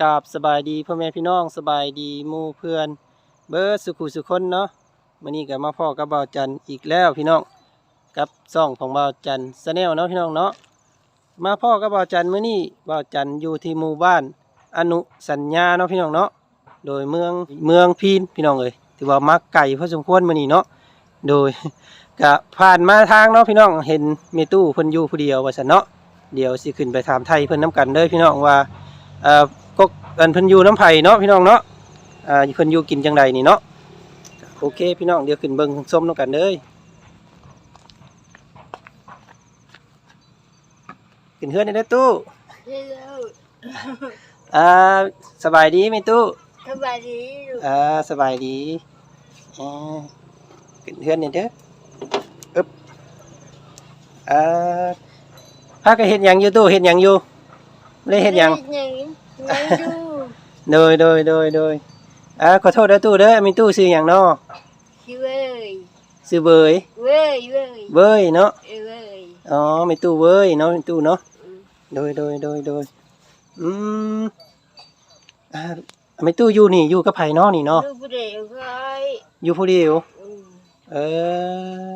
กราบสบายดีพ่อแม่พี่น้องสบายดีมู่เพื่อน เบิร์สุขุสุคนเนาะมื้อนี้ก็มาพ่อกับบ่าวจันอีกแล้วพี่น้องกับซ่องของบ่าวจันสแนลเนาะพี่น้องเนาะมาพ่อกับบ่าวจันมื้อนี้บ่าวจันอยู่ที่หมู่บ้าน อนุสัญญาเนาะพี่น้องเนาะโดยเมืองเมืองพีนพี่น้องเอ้ยถือว่ามักไก่พอสมควรมื้อนี้เนาะโดยก็ผ่านมาทางเนาะพี่น้องเห็นเมตู้เพิ่นอยู่ผู้เดียวว่าซั่นเนาะเดี๋ยวสิขึ้นไปถามไทยเพิ่นนํกันเด้อพี่น้องว่าเอ่อกกอันเพิ่นอยู่น้ำไผ่เนาะพี่น้องเนาะอ่าเพิ่นอยู่กินจังใดนี่เนาะโอเค พี่น้องเดี๋ยวขึ้นเบิ่งส้มนํกันเด้อขึ้นเฮือนได้เด้อตู้เร็วอ่าสบายดีไหมตู้สบายดีลูกอ่าสบายดีอ่าขึ้นเฮือนนี่เด้ออึ๊บอ่าพากันเฮ็ดหยังอยู่ตู้เฮ็ดหยังอยู่บ่ได้เฮ็ดหยังเฮ็ดหยัง ยังอยู่โดยโดยโดยโดยอ่าขอโทษเด้อตู้เด้อมีตู้ซื้อหยังเนาะสิเว้ยซื้อเบยเว้ยเว้ยเบยเนาะเอ้ยเว้ยอ๋อมีตู้เว้ยเนาะมีตู้เนาะอืมโดยโดยโดยโดยอืมอ่ามีตู้อยู่นี่อยู่กับไผเนาะนี่เนาะลูกผู้เดียวค่อยอยู่ผู้เดียวอืมเออ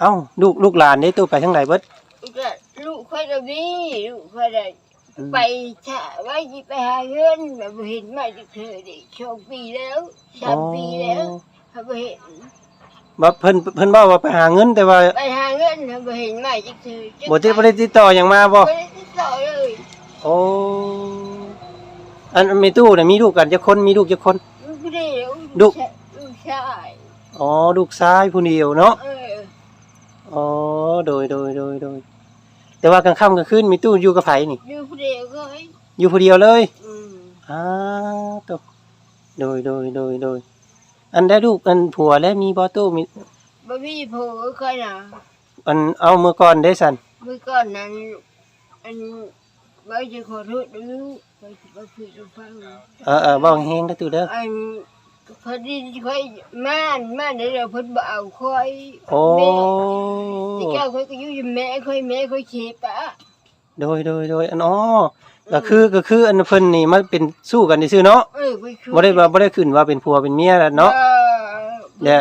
เอ้าลูกลูกหลานได้ตู้ไปทางไหนเบิดก็ลูกค่อยจะมีลูกค่อยได้อืม ไปฉะไว้ที่ไปหาเงินแบบบ่เห็นมาจากเธอได้สองปีแล้วสามปีแล้วเขาบ่เห็นบ่เพิ่นเพิ่นบอกว่าไปหาเงินแต่ว่าไปหาเงินเขาบ่เห็นมาจากเธอจักบ่ได้บ่ได้ติดต่อหยังมาบ่บ่ได้ติดต่อเลยโอ้อันมีตู้น่ะมีลูกกันจักคนมีลูกจักคนลูกผู้เดียวลูกชายลูกชายอ๋อลูกชายผู้เดียวเนาะเอออ๋อโดยโดยโดยโดย แต่ว่ากลางค่ำกลางคืนมีตู้อยู่กับไผนี่ลูกผู้เดียวก็ให้อยู่ผู้เดียวเลยอืมอ้าตวโดยโดยโดยโดยอันได้ลูกอันผัวแล้วมีบ่ตู้มี บ่มีผัวค่อยน่ะอันเอามือก่อนได้สั่นเมื่อก่อนนั้นอันบ่จะขอโทษนะลูกไปไปคุยกับฟัง เออเออเว้าแฮงๆเด้อตู้เด้อ อัน พอดีค่อยม่านม่านได้แล้วเพิ่นบ่เอาค่อยโอ้แม่ที่แก้วค่อยก็อยู่กับแม่ค่อยแม่ค่อยเชปะโดยโดยโดยอันอ๋อก็คือก็คืออันเพิ่นนี่มันเป็นสู้กันซื่อๆเนาะเออไปคุยบ่ได้ว่าบ่ได้ขึ้นว่าเป็นผัวเป็นเมียแล้วเนาะออและ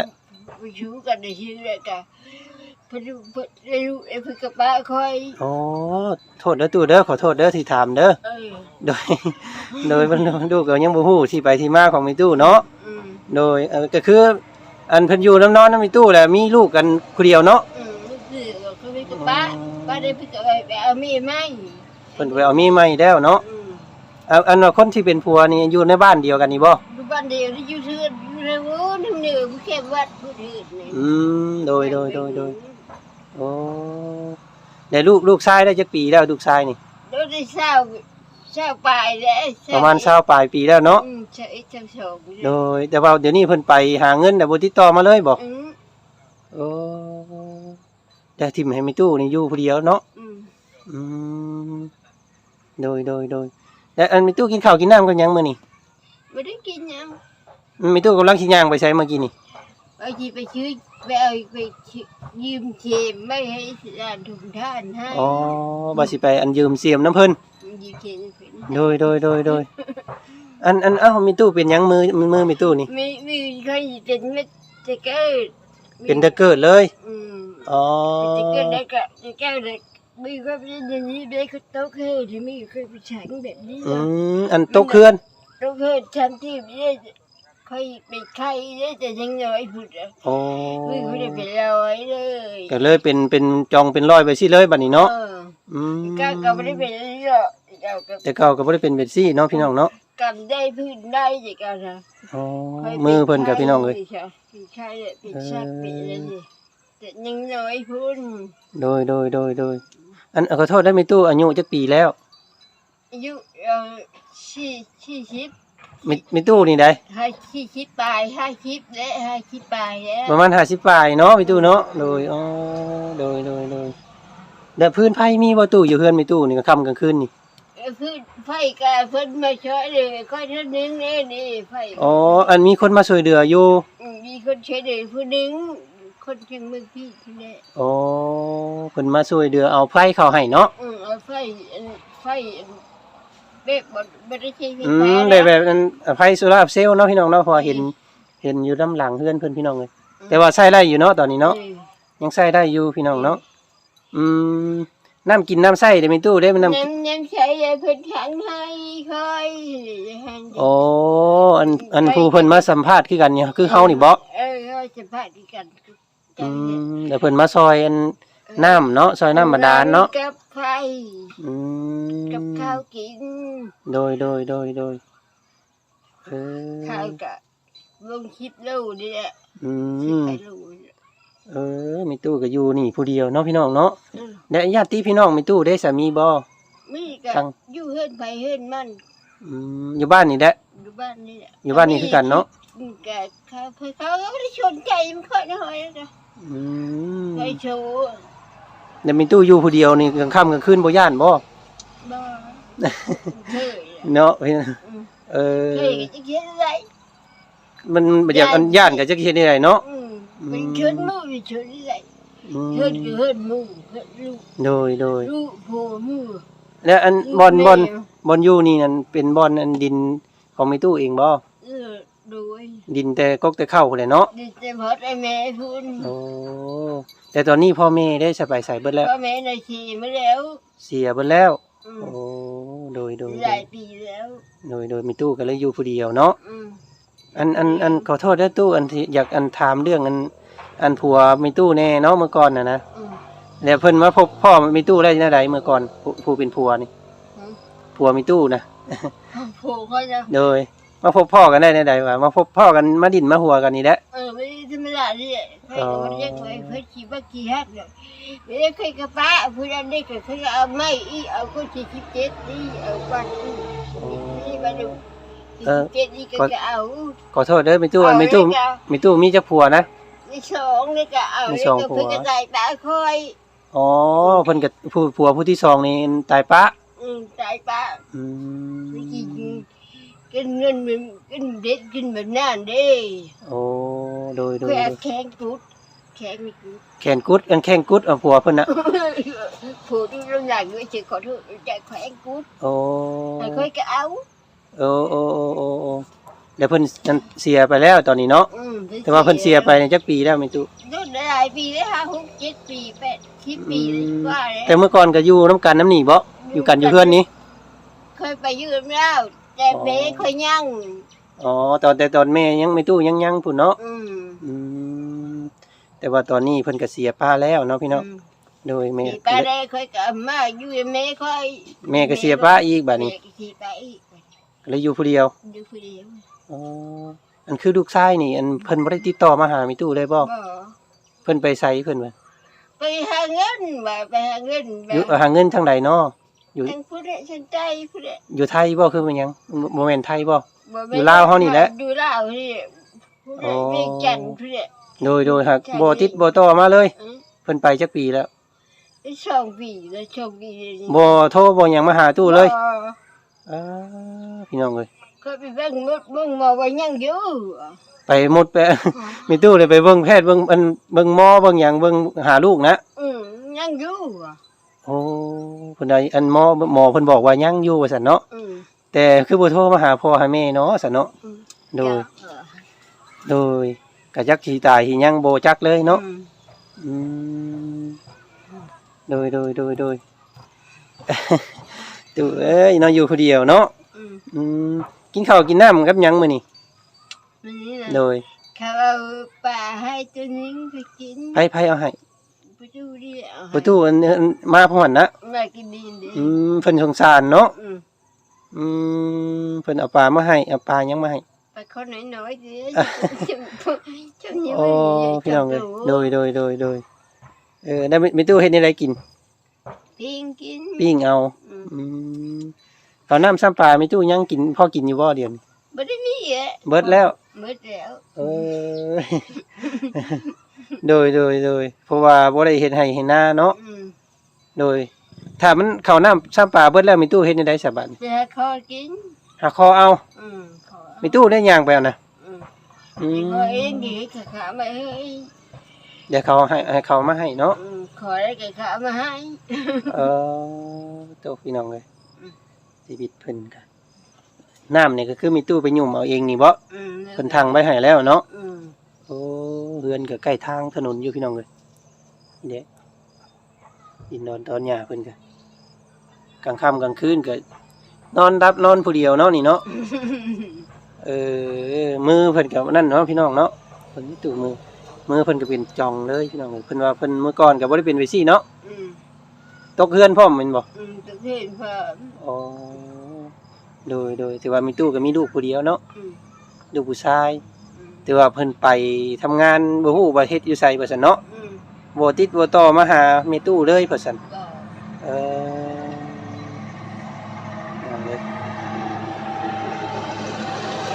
ไปชูกันได้ชื่อแล้วก็เพิ่นเพิ่นได้รู้ไอ้เพิ่นกับป้าค่อยอ๋อโทษเด้อตู้เด้อขอโทษเด้อที่ถามเด้อเออโดยโดยมันดูก็ยังบ่ฮู้ที่ไปที่มาของมีตู้เนาะอืม โดยเออก็คือ อันเพิ่นอยู่น้ำนอนน้ำมีตู้แหละมีลูกกันคนเดียวเนาะอืมลูกเสือก็คือไปกับป้าป้าได้ไปกับไปเอามีดไหมเพิ่นไปเอามีใหม่แล้วเนาะอืมเอาอันว่าคนที่เป็นผัวนี่อยู่ในบ้านเดียวกันนี่บ่ดูบ้านเดียวที่อยู่เทือนอยู่ในโอ้นึงเหนือผู้แค่วัดผู้อื่นนี่อืมโดยโดยโดยโดยโอ้แต่ลูกลูกชายได้จักปีแล้วลูกชายนี่ โดยได้เศร้า เศร้าปลายแล้วประมาณ20ปลายปีแล้วเนาะอืมใช่เจ้าสองโดยแต่ว่าเดี๋ยวนี้เพิ่นไปหาเงินแต่บ่ติดต่อมาเลยบ่อืมโอ้แต่ทิมให้มีตู้นี่อยู่ผู้เดียวเนาะอืมอืมโดยโดยโดยแล้วอันมีตู้กินข้าวกินน้ำกันยังมื้อนี่ไม่ได้กินยังมีตู้กำลังสิย่างไปใช้เมื่อกี้นี่ไปที่ไปซื้อไปเอาไปยืมเชมไม่ให้ร้านถุงท่านให้อ๋อบ่สิไปอันยืมเสียมน้ำเพิ่น ยืมเชมเป็นโดยโดยโดยโดยอันอันเอ้ามีตู้เป็นหยังมือมือมือมีตู้นี่ มีมีใครเป็นเม็ดจะเกิดเป็นตะเกิดเลยอืมอ๋อจะเกิดได้ก็จะเกิดได้มีความเป็นอย่างนี้ได้ก็โตเคยที่มีเคยไปฉันแบบนี้อืมอันโตะเคลื่อนโตเคยฉันที่ไม่ได้ค่อยเป็นไข้ได้แต่ยังน้อยพูดอะอ๋อไม่เคยได้เป็นลอยเลยก็เลยเป็นเป็นจองเป็นร้อยไปสิเลยบัดนี้เนาะเออ อืมก็ก็ไม่ได้เป็นเยอะก็ก็แต่เก่าก็บ่ได้เป็นเบ็ดซี่เนาะพี่น้องเนาะกำได้พื้นได้จะกันนะอ๋อมือเพิ่นกับพี่น้องเอ้ยเป็นไข้เลยเป็นชักเป็นอะไรนี่แต่ยังน้อยพูดโดยโดยโดยโดยอันขอโทษได้มีตู้อายุจักปีแล้วอายุเอ่อสี่สี่สิบมีมีตู้นี่ได้ห้าสี่สิบปลายห้าสิบและห้าสิบปลายแล้วประมาณ50ปลายเนาะมีตู้เนาะโดยอ๋อโดยโดยโดยแล้วพื้นไผมีบ่ตู้อยู่เฮือนมีตู้นี่ก็ค่ำกลางคืนนี่เอ่อ คือไฟกาเพิ่นมาช่วยเลยค่อยเท่านึงเนี่ยนี่ไฟอ๋อ อันมีคนมาช่วยเหลืออยู่มมีคนช่วยเลยผู้หนึงคนเชียงเมืองพี่ที่นี่อ๋อเพิ่นมาช่วยเหลือเอาไฟเข้าให้เนาะ อืมเอาไฟอันไฟอันแบบบ่บ่ได้ใช้ไฟอืฟ้ามได้แบบนั้นไฟโซลาร์เซลล์เนาะพี่น้องเนาะเพอเห็นเห็นอยู่ด้านหลังเพื่อนเพิ่นพี่น้องเลยแต่ว่าใช้ได้อยู่เนาะตอนนี้เนาะออยังใช้ได้อยู่พี่น้องเนาะอืม น้ำกินน้ำใส่ได้มีตู้ได้มันน้ำน้ำน้ำใช้ยาเพิ่นทางให้ค่อยให้โอ้อันอันผู้เพิ่นมาสัมภาษณ์คือกันเนี่ยคือเฮานี่บ่เออเขาจะพาดกันอืมเดี๋ยวเพิ่นมาซอยอันน้ำเนาะซอยน้ำบาดาลเนาะกับไฟอืมกับข้าวกิน โดยโดยโดยโดยเออข้าวกับลงคลิปลู่นี่แหละอืคลิปมไปลู่นี่แหละ เออมีตู้ก็อยู่นี่ผู้เดียวเนาะพี่น้องเนาะอืมและญาติพี่น้องมีตู้ได้สามีบ่มีกับทางอยู่เฮือนไปเฮือนมันอืมอยู่บ้านนี่แหละอยู่บ้านนี่แหละอยู่บ้านนี่คือกันเนาะกับเขาเขาก็ไม่ได้ชนใจมันค่อยน้อยนะอืมไปโชว์แล้วมีตู้อยู่ผู้เดียวนี่กลางค่ำกลางคืนบ่ย่านบ่บ่เคยอะเนาะพี่น้องอืมเออเคยก็จะเขียนอะไรมันบ่อยากอันย่านก็จะเฮ็ดได้ไดเนาะอืม เป็นชนมือเป็นชนอะไรอืมเฮือนก็เฮือนมือเฮือนลูกโดยโดยลูกโผล่มือแล้วอันบอลบอลแม่บอลอยู่นี่นั่นเป็นบอลอันดินของมีตู้เองบ่เออโดยดินแต่กกแต่เข้าพุ่นแหละเนาะดิจะพอดไอ้แม่พูนโอ้แต่ตอนนี้พ่อแม่ได้สบายใส่เบิดแล้วพ่อแม่ในชีมาแล้ว เสียเบิดแล้วอืมโอ้โดยโดยหโดลายยปีแล้ว โดยโดยมีตู้ก็เลยอยู่ผู้เดียวเนาะ อืมอันอันอันขอโทษนะตู้อันที่อยากอันถามเรื่องอันอันผัวมีตู้แน่เนาะเมื่อก่อนน่ะนะอืมแล้วเพิ่นมาพบพ่อมีตู้ได้จังไดเมื่อก่อนผู้ผู้เป็นผัวนี่อืมผัวมีตู้นะโผล่เขาจะโดย มาพบพ่อกันได้จังไดวะมาพบพ่อกันมาดินมาหัวกันนี่แหละ เออไม่ได้ธรรมดาที่ใครก็ไม่ได้เคยเคยขี่บ้าขี่ฮักเลยไม่ได้เคยกระป้าผู้นั้นได้เคยเคยเอาไม้อีเอาก็สี่สิบเจ็ดนี่เอาบ้านอีนี่มาดู สี่สิบเจ็ดนี่ก็จะเอาขอโทษเด้อไมีตู้อันมีตู้ไมีตู้มีจักผัวนะมีสองนี่ก็เอามีสองผัวเพื่อกระจายตาคอยอ๋อเพิ่นกับผู้ผัวผู้ที่สองนี่ตายปะอืมตายตาอืมกินกินเงินมันกินเด็ดกินแบบนั้นเด้โอ้โดยโดยแข็งกุดแข็งม่กุดแขนกุดอันแข้งกุดเอาผัวเพิ่นน่ะผู้ที่เราอยากด้วยจะขอโทษใจแข็งกุดโอ้แต่ค่อยก็เอา โอ้โอ้โอ้โอ้โอ้เดี๋ยวเพิ่นนั่นเสียไปแล้วตอนนี้เนาะ อืมแต่ว่าเพิ่นเสียไปในจักปีแล้วมีตู้รุ่นหลายปีเลยห้าหกเจ็ดปีแปดสิบปีเลยว่าเลยแต่เมื่อก่อนก็อยู่น้ำกันน้ำหนีบ่อยู่กันอยู่เพื่อนนี้ เคยไปยืมแล้ว แต่เบ๊ค่อยยั่งอ๋อตอนแต่ตอนแม่ยังไม่ตู้ยังยังพุ่นเนาะอืมอืมแต่ว่าตอนนี้เพิ่นก็เสียป้าแล้วเนาะพี่เนาะอืมโดยแม่ปีไปได้ค่อยกลับมาอยู่กับแม่ค่อยแม่ก็เสียป้าอีกบัดนี้ แม่ก็เสียไปอีก ก็เลยอยู่ผู้เดียวอยู่คนเดียวอ๋ออันคือลูกชายนี่ อันเพิ่นบ่ได้ติดต่อมาหามีตู้เลยบ่บ่เพิ่นไปไสเพิ่นว่าไปหาเงินว่าไปหาเงินแบอยู่บหาเงินทางใดเนาะทั้งผู้ใดสนใจผู้ใดอยู่ไทยบ่คือมันหยังบ่แม่นไทยบ่บ่แม่อยู่ลาวเฮานี่แหละอยู่ลาวนี่ผู้ใดอ๋อเวียงจันทน์ผู้ใดโดยโดยหักบ่ติดบ่ต่อมาเลยอืมเพิ่นไปจักปีแล้วได้สองปีแล้วสองปีเลยนี่บ่โทรบ่หยังมาหาตู้เลยบ่ อ้าพี่น้องเอ้ยเคยไปเบิ่งมดเบิ่งหมอว่ายังอยู่ไปหมดไป มีตู้เลยไปเบิ่งแพทย์เบิ่งอันเบิ่งหมอเบิ่งหยังเบิ่งหาลูกนะอืมยังอยู่โอ้เพิ่นได้อันหมอหมอเพิ่นบอกว่ายังอยู่ว่าซั่นเนาะอืมแต่คือบ่โทรมาหาพ่อหาแม่เนาะซั่นเนาะอืมโดยเออโดยก็จักสิตายสิยังบ่จักเลยเนาะอืมอืมโดยโดยโดยโดย ตู้เอ้ยเนาะอยู่ผู้เดียวเนาะอืมอืมกินข้าวกินน้ำกับหยังมื้อนี้มันนี่นะโดยเขาเอาปลาให้ตัวนึงไปกินไผๆเอาให้ไปดูดิเอาให้ประตูอันอันมาพร้อมกันนะมากินดีดิอืมเพิ่นสงสารเนาะอืมอืมเพิ่นเอาปลามาให้เอาปลายังมาให้ ไปคนน้อยๆดิจุ่มจุ่มนี่โอ้มันพี่น้องเลยโดยโดยโดยโดยเออได้มีตู้เฮ็ดอะไรกิน ปิ้งกินปิ้งเอา อืมอืมข้าวน้ำซ้ำปลามีตู้ยังกินพ่อกินอยู่บ่เดี๋ยวนี้บ่ได้มีอะเบิดแล้ว เบิดแล้วเออ โดยโดยโดยเพราะว่าบ่ได้เฮ็ดให้เฮ็ดนาเนาะอืมโดย ถ้ามันข้าวน้ำซ้ำปลาเบิดแล้วมีตู้เฮ็ดได้สบายจะขอกิน หาคอเอาอืมขอมีตู้ได้ย่างไปเอานะอืมอืมขอเองดีก็ขามาให้เดี๋ยวเขาให้ให้เขามาให้เนาะอืมข อได้ก็ขามาให้ เออตัวพี่น้องเลยอืม ชีวิตเพิ่นก็น้ำนี่ยก็คือมีตู้ไปยุ่มเอาเองนี่บ่อืมเพิ่นทางไว้ให้แล้วเนาะอืมโอ้เฮือนก็ใกล้ทางถนนอยู่พี่น้องเอ้ยนี่เด้ดินนอนตอนหญ้าเพิ่นก็กลางค่ำกลางคืนก็นอนรับนอนผู้เดียวเนาะนี่เนาะ เออมือเพิ่นก็นั่นเนาะพี่น้องเนาะเพิ่นมีตู้มือ มือเพิ่นก็เป็นจองเลยพี่น้องเอ้ยเพิ่นว่าเพิ่นเมื่อก่อนก็บ่ได้เป็นไว้ซี่เนาะอืมตกเฮือนพร้อมแม่นบ่อืมตะเห็นเพิ่มอ๋อโดยโดยถือว่ามีตู้ก็มีลูกผู้เดียวเนาะอืมลูกผู้ชายอืมแต่ว่าเพิ่นไปทำงานบ่ฮู้ว่าเฮ็ดอยู่ไสว่าซั่นเนาะอืมบ่ติดบ่ต่อมาหาแม่ตู้เลยว่าซั่น ก็เออเอาเลย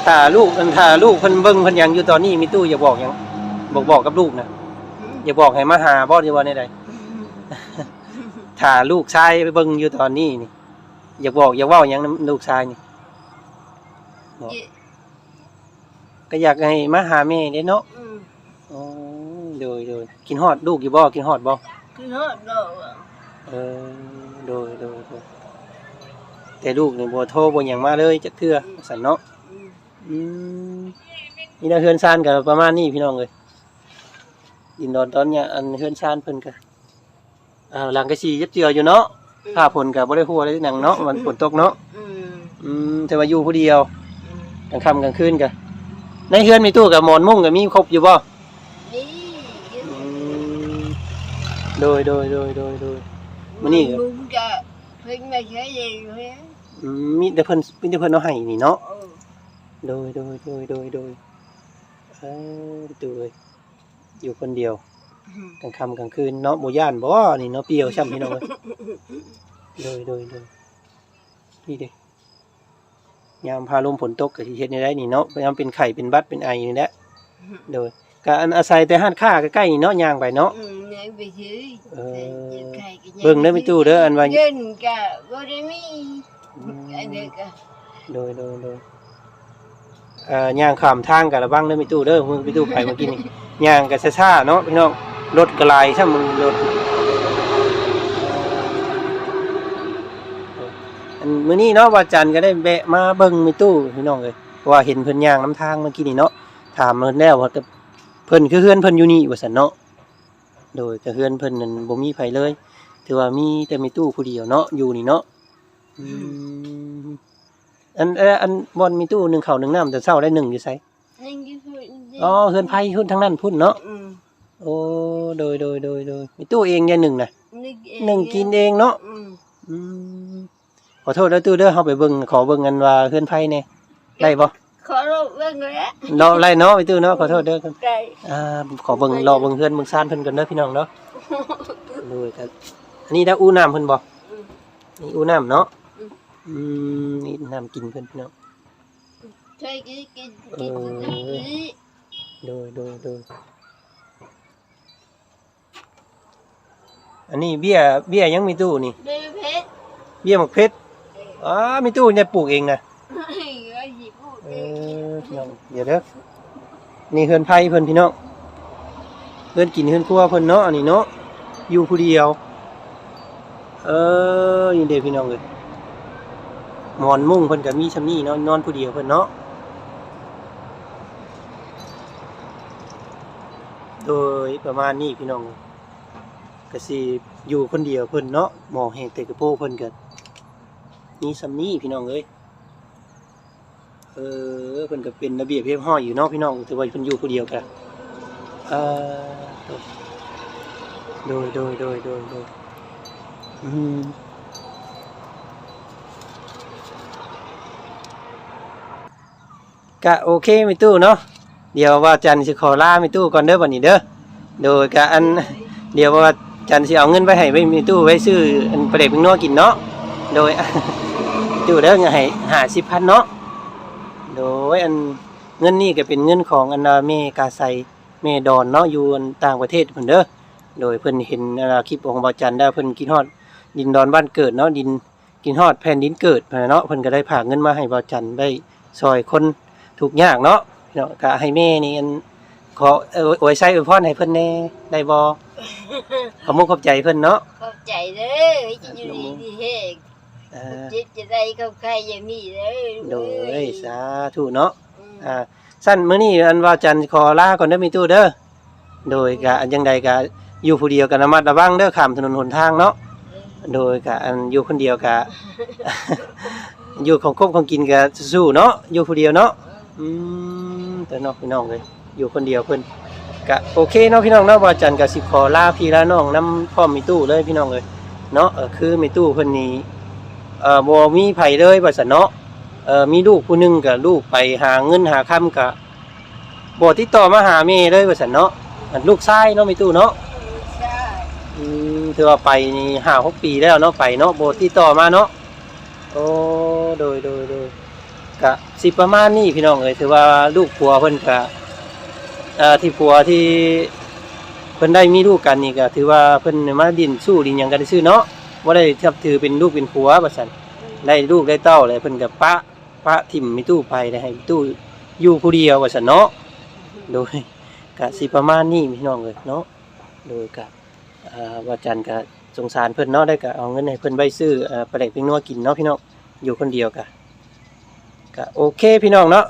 ถ้าลูกอันถ้าลูกเพิ่นเบิ่งเพิ่นหยังอยู่ตอนนี้มีตู้อย่าบอกหยัง บอกบอกกับลูกนะอืมอย่าบอกให้มาหาบ่ดีว่าในใดอืมถ้าลูกชายไปเบิ่งอยู่ตอนนี้นี่ อย่าบอกอย่าเว้าหยังนำลูกชายนี่บอกเย่ก็อยากให้มาหาแม่เด้เนาะอืมอ๋อโดยโดยกินฮอดลูกอยู่บ่กินฮอดบ่คือฮอดดอกอะเออโดยโดยโดยแต่ลูกนี่บ่โทรบ่หยังมาเลยจักเทื่อสั่นเนาะอืมอืมนี่นะเฮือนซานก็ประมาณนี้พี่น้องเอ้ย ดินดอนตอนเนี้ยอันเฮือนซานเพิ่นก็อ่าหลังกะสียับเจืออยู่เนาะผ้าฝนก็บ่ได้ฮู้อะไรหนังเนาะมันฝนตกเนาะอืมอืมแต่ว่าอยู่ผู้เดียวอืมกลางค่ำกลางคืนก็ในเฮือนมีตู้กับหมอนมุ้งก็มีครบอยู่บ่นี่อืมโดยโดยโดยโดยโดย มื้อนี้มึงจะเพิ่งมาใช้เองเลยอืมมีแต่เพิ่นมีแต่เพิ่นเอาให้นี่เนาะเออโดยโดยโดยโดยโดยเออดูเลย อยู่คนเดียวอืมกลางค่ำกลางคืนเนาะบ่ย่านบ่นี่เนาะเปรียวช่ำพี่น้องเอ้ยโดยโดยโดยนี่เด้ยามพาลมฝนตกก็สิเฮ็ดได้ได้นี่เนาะยามเป็นไข้เป็นบัดเป็นไอนี่แหละโดยก็อันอาศัยแต่ห้านค้าใกล้ๆนี่เนาะย่างไปเนาะอืมยังไปซื้อเออแต่ยังใครก็ยังเบิ่งเด้อมีตู้เด้ออันว่าเงินก็บ่ได้มีอืมอันเด็กก็โดยโดยโดยเอ่อย่างข้ามทางกับระวังเด้อมีตู้เด้อมึงมีตู้ไปเมื่อกี้นี่ ย่างก็ช้าๆเนาะพี่น้องรถก็หลายช่ำมึงรถอันมื้อนี้เนาะวาจันทร์ก็ได้แวะมาเบิ่งมีตู้พี่น้องเอ้ยว่าเห็นเพิ่นย่างน้ำทางเมื่อกี้นี่เนาะถามเพิ่นแล้วว่าเพิ่นคือเฮือนเพิ่นอยู่นี่ว่าซั่นเนาะโดยก็เฮือนเพิ่นนั่นบ่มีไผเลย ถือว่ามีแต่มีตู้ผู้เดียวเนาะอยู่นี่เนาะอันเอออันบ่อนมีตู้หนึ่งข้าวหนึ่งน้ำแต่เช้าได้หนึ่งอยู่ไสนั่นก็คือ อ๋อเฮือนไผหุ้นทางนั้นพุ่นเนาะอืมโอ้โดยโดยโดยโดยมีตู้เองเนี่ยหนึ่งน่ะนึกเองหนึ่งกินเองเนาะอืมอืมขอโทษเด้อตู้เด้อเฮาไปเบิ่งขอเบิ่งกันว่าเฮือนไผแน่ได้บ่ขอรบเบิ่งเลยนะรอไล่เนาะไปตู้เนาะขอโทษเด้อครับได้อ่าขอเบิ่งรอเบิ่งเฮือนเบิ่งซ่านเพิ่นก่อนเด้อพี่น้องเนาะโดยครับอันนี้ได้อู้น้ำเพิ่นบ่อืมนี่อู้น้ำเนาะอืมอืมนี่น้ำกินเพิ่นพี่น้องใช่กินกินเอกินอน้ำนี้โดยโดยโดยอันนี้เบี้ยเบี้ยยังมีตู้นี่ได้เพชรเบี้ยหมกเพชรอ๋อมีตู้เนี่ยปลูกเองนะให้ก็หยิบพูดเอเองอพี่น้องเดี๋ยวเด้อนี่เฮือนไผ่เพิ่นพี่น้องเฮือนกินเฮือนครัวเพิ่นเนาะอันนี้เนาะอยู่ผู้เดียว เออนี่เด้พี่น้องเอ้ยหมอนมุ้งเพิ่นก็มีซำนี้เนาะนอนผู้เดียวเพิ่นเนาะ โดยประมาณนี้พี่น้องก็สิอยู่คนเดียวเพิ่นเนาะหมอแหงแต่กระโปงเพิ่นก็มีซำนี้พี่น้องเอ้ยเออเพิ่นก็เป็นระเบียบเรียบร้อยอยู่เนาะพี่น้องถือว่าเพิ่นอยู่ผู้เดียวกันเอ่อโดยโดยโดยโดยโดยอืมก็โอเคไมิตู้เนาะ เดี๋ยวว่าจันสิขอลามิตู้ก่อนเด้อบัดนี้เด้อโดยก็อันเดี๋ยวว่าจันสิเอาเงินไปให้ไว้มิตู้ไว้ซื้ออันประเด็กพิงนัวกินเนาะโดยตู้เด้อให้หาสิบพันเนาะโดยอันเงินนี่ก็เป็นเงินของอันเมกาไซเมดอนเนาะอยู่ต่างประเทศเพิ่นเด้อโดยเพิ่นเห็นคลิปของบาจันได้เพิ่นกินฮอด ดินดอนบ้านเกิดเนาะดินกินฮอดแผ่นดินเกิดเนน่ะเนาะเพิ่นก็ได้ฝาเงินมาให้บาจันได้ซอยคนทุกยากเนาะ เนาะก็ให้แม่นี่อันขอเอ่ออวยใช้อวยพรให้เพิ่นแน่ได้บ่ขอบมุกขอบใจเพิ่นเนาะขอบใจเด้อจะอยู่ดีดีเฮงเอ่อจิตจะได้เข้าใกล้อย่างนี้เลยโดยสาธุเนาะอืมอ่าสั้นมื้อนี้อันว่าจันทร์ขอลาก่อนเด้อมีตู้เด้อโดยกะอันยังใดกะอยู่ผู้เดียวกันระมัดระวังเด้อข้ามถนนหนทางเนาะโดยกะอันอยู่คนเดียวกะอยู่ของคบของกินกะสู้ๆเนาะอยู่ผู้เดียวเนาะอืม ต่เนอกพี่น้องเลยอยู่คนเดียวเพิ่นกะโอเคเนาะพี่น้องเนาะว่าจันทร์กะสิขอลาพี่ลาน้องนํพ่อมีตู้เลยพี่น้องเลยเนาะเออคือมีตู้เพิ่นนี่เอ่อบ่มีไผเลยว่าซั่นเนาะเอ่อมีลูกผู้หนึงกับลูกไปหาเงินหาค่ำกับบ่ติดต่อมาหาแม่เลยว่าซั่นเนาะอันลูกชายเนาะมีตู้เนาะใช่อืมถือว่าไปนี่5 6ปีแล้วเนาะไปเนาะบ่ติดต่อมาเนาะโอ้โดยโดยโดย ก็สิประมาณนี้พี่น้องเอ้ยถือว่าลูกผัวเพิ่นก็เอ่อที่ผัวที่เพิ่นได้มีลูกกันนี่ก็ถือว่าเพิ่นมาดินสู้ดินหยังกันซื่อเนาะบ่าได้ทับถือเป็นลูกเป็นผัวว่าซั่นได้ลูกได้เต้าเลยเพิ่นกับปะปะทิมมีตู้ไปได้ให้ตู้อยู่ผู้เดียวว่าซั่นเนาะโดยกะสิประมาณนี้พี่น้องเลยเนาะโดยกะว่าจันกะสงสารเพิ่นเนาะได้กะเอาเงินให้เพิ่นไว้ซื้ออปลาแดกปิ้งนัวกินเนาะพี่น้องอยู่คนเดียวกะ กะโอเคพี่น้องเนาะ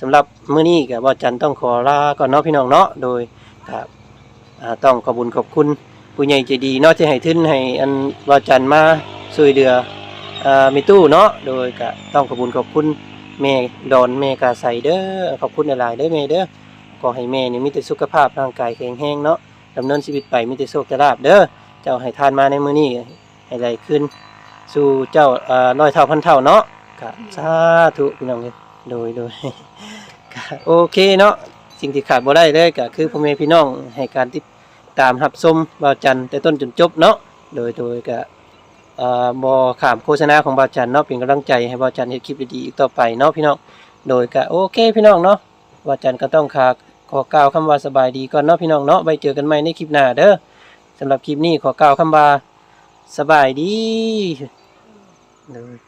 สำหรับมื้อนี้กะว่าจันต้องขอลาก่อนเนาะพี่น้องเนาะโดยต้องขอบุญขอบคุณผู้ใหญ่ใจดีเนาะที่ให้ทุนให้อันว่าจันมาช่วยเหลือมีตู้เนาะโดยก็ต้องขอบคุณขอบคุณแม่ดอนแม่กาใสเด้อขอบคุณหลายๆเด้อแม่เด้อขอให้แม่นี่มีแต่สุขภาพร่างกายแข็งแรงเนาะดำเนินชีวิตไปมีแต่โชคแต่ลาภเด้อเจ้าให้ทานมาในมื้อนี้ให้ไหลขึ้น สู่เจ้าอ่าร้อยเท่าพันเท่าเนาะ ก็สาธุพี่น้องเอ้ยโดยโดยก็โอเคเนาะสิ่งที่ขาดบ่ได้เลยก็คือพ่อแม่พี่น้องให้การติดตามรับชมบ่าวจันแต่ต้นจนจบเนาะโดยโดยก็บอขามโฆษณาของบาจันเนาะเป็นกำลังใจให้บาจันเฮ็ดคลิปดีๆอีกต่อไปเนาะพี่น้องโดยก็โอเคพี่น้องเนาะบาจันก็ต้องขอขอกล่าวคำว่าสบายดีก่อนเนาะพี่น้องเนาะไว้เจอกันใหม่ในคลิปหน้าเด้อสำหรับคลิปนี้ขอกล่าวคำว่าสบายดีโดย